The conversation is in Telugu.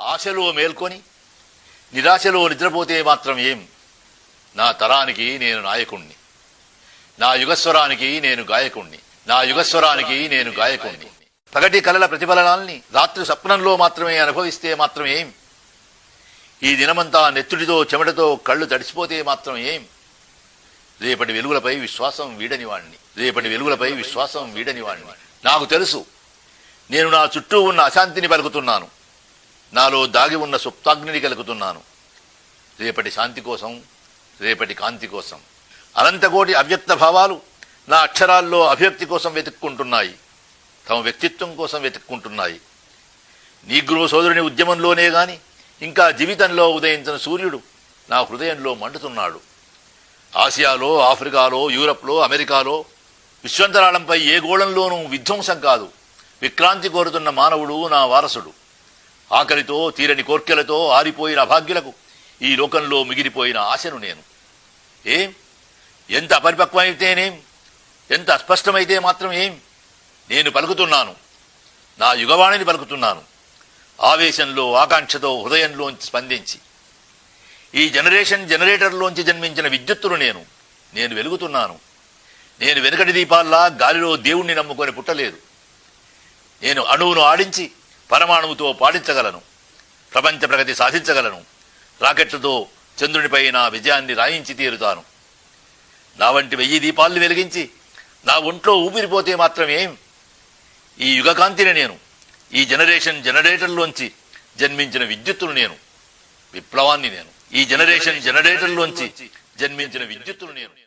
ఆశలో మేల్కొని నిరాశలో నిద్రపోతే మాత్రం ఏం? నా తరానికి నేను నాయకుణ్ణి. నా యుగస్వరానికి నేను గాయకుణ్ణి. నా యుగస్వరానికి నేను గాయకుణ్ణి. పగటి కలల ప్రతిఫలనాల్ని రాత్రి స్వప్నంలో మాత్రమే అనుభవిస్తే మాత్రం ఏం? ఈ దినమంతా నెత్తుడితో చెమటతో కళ్ళు తడిసిపోతే మాత్రం ఏం? రేపటి వెలుగులపై విశ్వాసం వీడని వాణ్ణి. రేపటి వెలుగులపై విశ్వాసం వీడని వాణ్ణి. నాకు తెలుసు నేను నా చుట్టూ ఉన్న అశాంతిని పలుకుతున్నాను. నాలో దాగి ఉన్న సుప్తాగ్నిని కలుగుతున్నాను రేపటి శాంతి కోసం రేపటి కాంతి కోసం. అనంతకోటి అవ్యక్త భావాలు నా అక్షరాల్లో అభివ్యక్తి కోసం వెతుక్కుంటున్నాయి. తమ వ్యక్తిత్వం కోసం వెతుక్కుంటున్నాయి. నీగ్రో సోదరుని ఉద్యమంలోనే గాని ఇంకా జీవితంలో ఉదయించిన సూర్యుడు నా హృదయంలో మండుతున్నాడు. ఆసియాలో ఆఫ్రికాలో యూరప్లో అమెరికాలో విశ్వంతరాళంపై ఏ గోళంలోనూ విధ్వంసం కాదు. విక్రాంతి కోరుతున్న మానవుడు నా వారసుడు. ఆకలితో తీరని కోర్కెలతో ఆరిపోయిన అభాగ్యులకు ఈ లోకంలో మిగిలిపోయిన ఆశను నేను. ఏం? ఎంత అపరిపక్వమైతేనేం? ఎంత అస్పష్టమైతే మాత్రం ఏం? నేను పలుకుతున్నాను. నా యుగవాణిని పలుకుతున్నాను. ఆవేశంలో ఆకాంక్షతో హృదయంలోంచి స్పందించి. ఈ జనరేషన్ జనరేటర్లోంచి జన్మించిన విద్యుత్తును నేను. నేను వెలుగుతున్నాను. నేను వెనుకటి దీపాల్లా గాలిలో దేవుణ్ణి నమ్ముకొని పుట్టలేదు. నేను అణువును ఆడించి పరమాణువుతో పాటించగలను ప్రపంచ ప్రగతి సాధించగలను. రాకెట్లతో చంద్రునిపై నా విజయాన్ని రాయించి తీరుతాను. నా వంటి వెయ్యి దీపాల్ని వెలిగించి నా ఒంట్లో ఊపిరిపోతే మాత్రం ఏం? ఈ యుగకాంతిని నేను ఈ జనరేషన్ జనరేటర్లోంచి జన్మించిన విద్యుత్తును నేను విప్లవాన్ని నేను ఈ జనరేషన్ జనరేటర్లోంచి జన్మించిన విద్యుత్తును నేను.